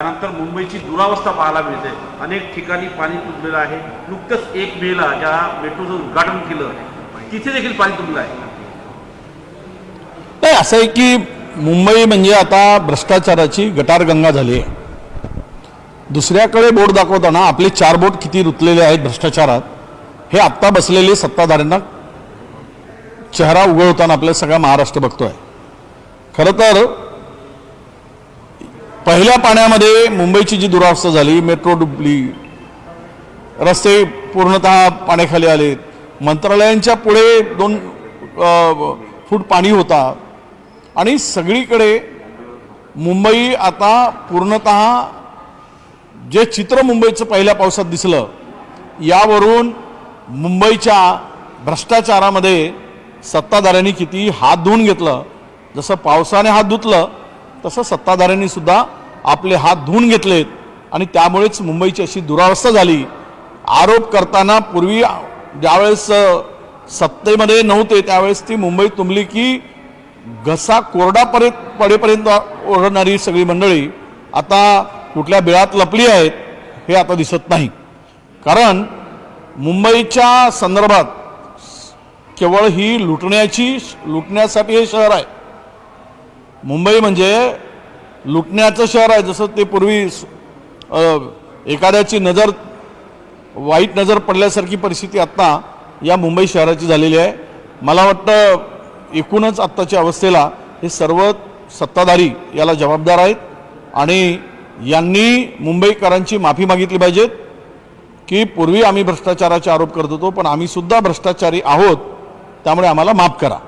त्यानंतर मुंबईची दुरावस्था पाहायला मिळते. अनेक ठिकाणी पाणी तुटलेलं आहे. नुकतंच एक मेला ज्या मेट्रोचं उद्घाटन केलं. तिथे देखील पाणी तुटलं आहे. नाही असं आहे की मुंबई म्हणजे आता भ्रष्टाचाराची गटारगंगा झाली आहे. दुसऱ्याकडे बोट दाखवताना आपले चार बोट किती रुतलेले आहेत भ्रष्टाचारात हे आत्ता बसलेले सत्ताधाऱ्यांना चेहरा उगवताना आपल्या सगळा महाराष्ट्र बघतोय. खरं तर पहिल्या पाण्यामध्ये मुंबईची जी दुरावस्था झाली मेट्रो डुबली रस्ते पूर्णतः पाण्याखाली आले. मंत्रालयांच्या पुढे दोन फूट पाणी होता. आणि सगळीकडे मुंबई आता पूर्णतः जे चित्र मुंबईचं पहिल्या पावसात दिसलं यावरून मुंबईच्या भ्रष्टाचारामध्ये सत्ताधाऱ्यांनी किती हात धुवून घेतलं जसं पावसाने हात धुतलं तसं सत्ताधाऱ्यांनी सुद्धा आपले हात धुवून घेतलेत आणि त्यामुळेच मुंबईची अशी दुरावस्था झाली. आरोप करताना पूर्वी ज्यावेळेस सत्तेमध्ये नव्हते त्यावेळेस ती मुंबई तुंबली की घसा कोरडा परे पडेपर्यंत ओढणारी सगळी मंडळी आता कुठल्या बिळात लपली आहेत हे आता दिसत नाही. कारण मुंबईच्या संदर्भात केवळ ही लुटण्याची लुटण्यासाठी हे शहर आहे. मुंबई म्हणजे लुटण्याचं शहर आहे जसं ते पूर्वी एखाद्याची नजर वाईट नजर पडल्यासारखी परिस्थिती आत्ता या मुंबई शहराची झालेली आहे. मला वाटतं एकूणच आत्ताच्या अवस्थेला हे सर्व सत्ताधारी याला जबाबदार आहेत आणि यांनी मुंबईकरांची माफी मागितली पाहिजेत की पूर्वी आम्ही भ्रष्टाचाराचे आरोप करत होतो पण आम्ही सुद्धा भ्रष्टाचारी आहोत त्यामुळे आम्हाला माफ करा.